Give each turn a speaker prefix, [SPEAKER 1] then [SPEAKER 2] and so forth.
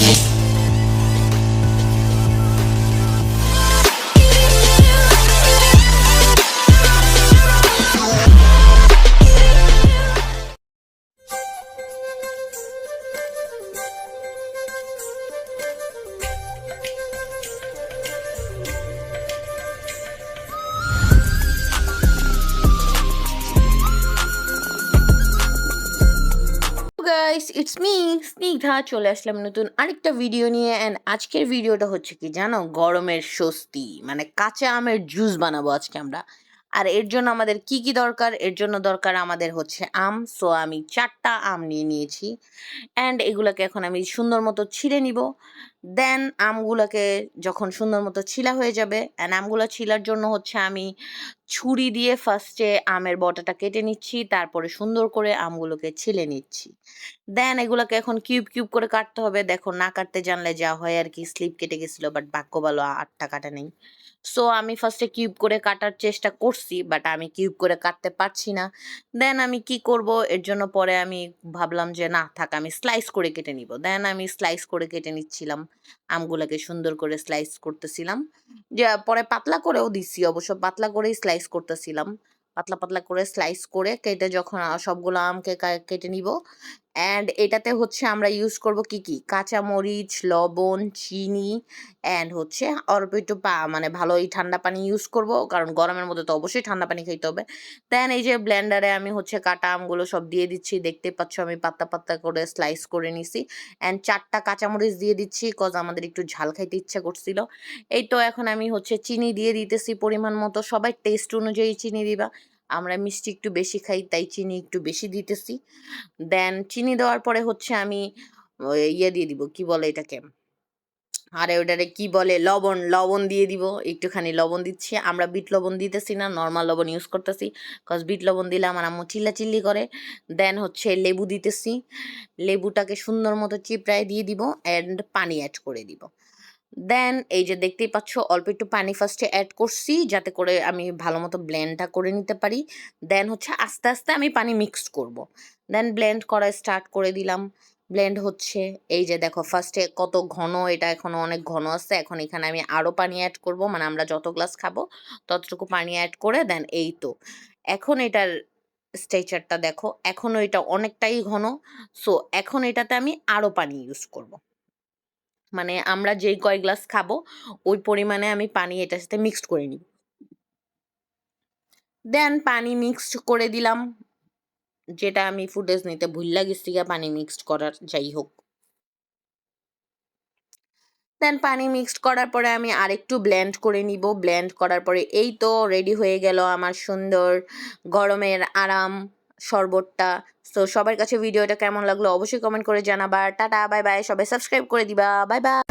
[SPEAKER 1] Thank you. Guys it's me Snigdha চলে আসলাম নতুন আরেকটা ভিডিও নিয়ে অ্যান্ড আজকের ভিডিওটা হচ্ছে কি জানো? গরমের স্বস্তি মানে কাঁচা আমের জুস বানাবো আজকে আমরা। আর এর জন্য আমাদের কি কি দরকার? এর জন্য দরকার আমাদের হচ্ছে আম। সো আমি চারটা আম নিয়ে নিয়েছি অ্যান্ড এগুলোকে এখন আমি সুন্দর মতো ছিঁড়ে নিব। দেন আমগুলোকে যখন সুন্দর মতো ছিলা হয়ে যাবে অ্যান্ড আমগুলো ছিলার জন্য হচ্ছে আমি ছুরি দিয়ে ফার্স্টে আমের বটাটা কেটে নিচ্ছি, তারপরে সুন্দর করে আমগুলোকে ছিলে নিচ্ছি। দেন এগুলোকে এখন কিউব কিউব করে কাটতে হবে। দেখো, না কাটতে জানলে যা হয় আর কি স্লিপ কেটে গেছিল বাট বাক্য ভালো আটটা কাটা নেই। সো আমি ফার্স্টে কিউব করে কাটার চেষ্টা করছি বাট আমি কিউব করে কাটতে পারছি না। দেন আমি কি করব? এর জন্য পরে আমি ভাবলাম যে, না, থাক, আমি স্লাইস করে কেটে নিব। দেন আমি স্লাইস করে কেটে নিচ্ছিলাম। আমগুলোকে সুন্দর করে স্লাইস করতেছিলাম। যে পরে পাতলা করেও দিচ্ছি অবশ্য পাতলা করেই স্লাইস করতেছিলাম। পাতলা পাতলা করে স্লাইস করে কেটে যখন সবগুলো আমকে কেটে নিব অ্যান্ড এটাতে হচ্ছে আমরা ইউজ করব কি, কি? কাঁচামরিচ, লবণ, চিনি অ্যান্ড হচ্ছে অল্প একটু পা মানে ভালোই ঠান্ডা পানি ইউজ করব। কারণ গরমের মধ্যে তো অবশ্যই ঠান্ডা পানি খাইতে হবে। দেন এই যে ব্লেন্ডারে আমি হচ্ছে কাটা আমগুলো সব দিয়ে দিচ্ছি। দেখতে পাচ্ছ আমি পাত্তা পাত্তা করে স্লাইস করে নিছি। অ্যান্ড ৪ টা কাঁচামরিচ দিয়ে দিচ্ছি কজ আমাদের একটু ঝাল খাইতে ইচ্ছা করছিল। এই তো এখন আমি হচ্ছে চিনি দিয়ে দিতেছি পরিমাণ মতো। সবাই টেস্ট অনুযায়ী চিনি দিবা। আমরা মিষ্টি একটু বেশি খাই তাই চিনি একটু বেশি দিতেছি। দেন চিনি দেওয়ার পরে হচ্ছে আমি ইয়ে দিয়ে দিব কি বলে এটাকে? আরে ওটারে কি বলে? লবণ, লবণ দিয়ে দিব। একটুখানি লবণ দিচ্ছি। আমরা বিট লবণ দিতেছি না, নর্মাল লবণ ইউজ করতেছি। কজ বিট লবণ দিলে আমার আম্মু চিল্লাচিল্লি করে। দেন হচ্ছে লেবু দিতেছি। লেবুটাকে সুন্দর মতো চিপড়ায় দিয়ে দিব অ্যান্ড পানি অ্যাড করে দিব। দেন এই যে দেখতেই পাচ্ছ অল্প একটু পানি ফার্স্টে অ্যাড করছি যাতে করে আমি ভালো মতো ব্লেন্ডটা করে নিতে পারি। দেন হচ্ছে আস্তে, আস্তে আমি পানি মিক্সড করব। দেন ব্লেন্ড করা স্টার্ট করে দিলাম। ব্লেন্ড হচ্ছে। এই যে দেখো ফার্স্টে কত ঘন এটা এখনও অনেক ঘন আছে। এখন এখানে আমি আরও পানি অ্যাড করব। মানে আমরা যত গ্লাস খাব ততটুকু পানি অ্যাড করে দেন এই তো। এখন এটার স্ট্রেচারটা দেখো। এখনও এটা অনেকটাই ঘন। সো এখন এটাতে আমি আরও পানি ইউজ করব। মানে আমরা যেই কয় গ্লাস খাব, ওই পরিমাণে আমি পানি এটার সাথে মিক্সড করে নিই দেন পানি মিক্সড করে দিলাম। যেটা আমি ফুটেজ নিতে ভুইল্লা গেছি পানি মিক্সড করার, যাই হোক। দেন পানি মিক্সড করার পরে আমি আরেকটু ব্লেন্ড করে নিব। ব্লেন্ড করার পরে এই তো রেডি হয়ে গেল আমার সুন্দর গরমের আরাম শরবতটা। তো সবার কাছে ভিডিওটা কেমন লাগল অবশ্যই কমেন্ট করে জানাবা। Tata, bye, bye. সবাই সাবস্ক্রাইব করে দিবা। Bye, bye.